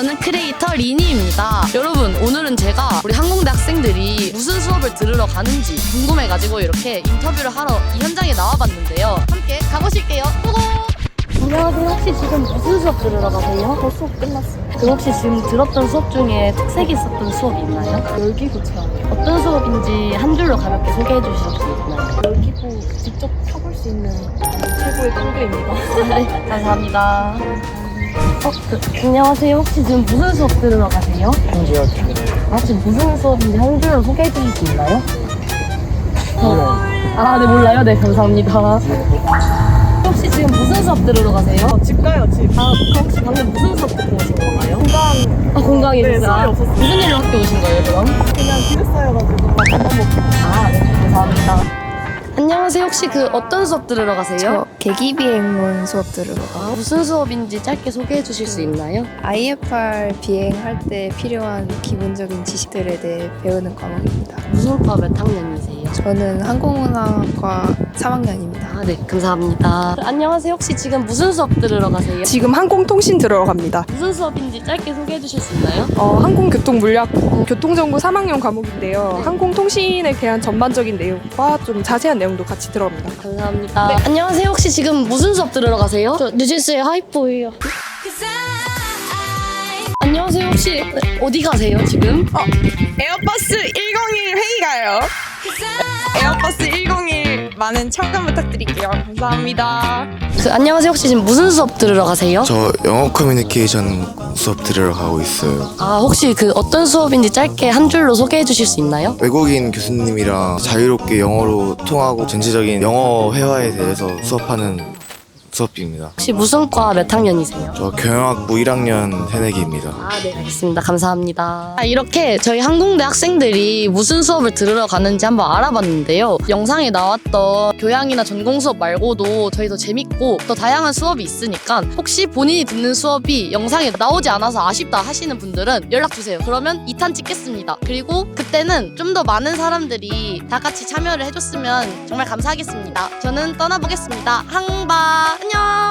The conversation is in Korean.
저는 크리에이터 리니입니다. 여러분, 오늘은 제가 우리 항공대 학생들이 무슨 수업을 들으러 가는지 궁금해가지고 이렇게 인터뷰를 하러 이 현장에 나와봤는데요. 함께 가보실게요. 고고! 안녕하세요. 혹시 지금 무슨 수업 들으러 가세요? 저 수업 끝났어요. 그 혹시 지금 들었던 수업 중에 특색 있었던 수업이 있나요? 열기 구 체험. 어떤 수업인지 한 줄로 가볍게 소개해 주실 수 있나요? 열기구 직접 타볼 수 있는 최고의 끈교입니다. 네, 감사합니다. 어, 그, 안녕하세요. 혹시 지금 무슨 수업 들으러 가세요? 현지역 아, 지금 무슨 수업인지 한 줄로 소개해 주실 수 있나요? 아, 네, 몰라요? 네, 감사합니다. 혹시 지금 무슨 수업 들으러 가세요? 집 가요, 집. 아, 혹시 방금 무슨 수업 듣고 오신 건가요? 공강 아, 공강이 네. 수업이 없었어요. 무슨 일로 학교 오신 거예요, 그럼? 그냥 기숙사여가지고 밥만 먹고. 아, 네, 감사합니다. 안녕하세요. 혹시 그 어떤 수업 들으러 가세요? 저 계기비행론 수업 들으러 아, 가요. 무슨 수업인지 짧게 소개해 주실 수 있나요? IFR 비행할 때 필요한 기본적인 지식들에 대해 배우는 과목입니다. 무슨 과 몇 학년이세요? 저는 항공운항과 3학년입니다. 아, 네, 감사합니다. 안녕하세요. 혹시 지금 무슨 수업 들으러 가세요? 지금 항공통신 들어러 갑니다. 무슨 수업인지 짧게 소개해 주실 수 있나요? 어, 항공교통물리학 교통정보 3학년 과목인데요. 항공통신에 대한 전반적인 내용과 좀 자세한 내용도 같이 들어갑니다. 감사합니다. 안녕하세요. 혹시 지금 무슨 수업 들으러 가세요? 저 뉴진스의 하이포예요. 안녕하세요. 혹시 어디 가세요, 지금? 에어버스 101 회의 가요. 에어버스 101 많은 참관 부탁드릴게요. 감사합니다. 그, 안녕하세요. 혹시 지금 무슨 수업 들으러 가세요? 저 영어 커뮤니케이션 수업 들으러 가고 있어요. 아, 혹시 그 어떤 수업인지 짧게 한 줄로 소개해 주실 수 있나요? 외국인 교수님이랑 자유롭게 영어로 통하고 전체적인 영어 회화에 대해서 수업하는 수업입니다. 혹시 무슨 과 몇 학년이세요? 저 경영학부 1학년 새내기입니다. 아, 네, 알겠습니다. 감사합니다. 아, 이렇게 저희 항공대 학생들이 무슨 수업을 들으러 가는지 한번 알아봤는데요. 영상에 나왔던 교양이나 전공 수업 말고도 저희 더 재밌고 더 다양한 수업이 있으니까 혹시 본인이 듣는 수업이 영상에 나오지 않아서 아쉽다 하시는 분들은 연락 주세요. 그러면 2탄 찍겠습니다. 그리고 그때는 좀 더 많은 사람들이 다 같이 참여를 해줬으면 정말 감사하겠습니다. 저는 떠나보겠습니다. 항바. 안녕.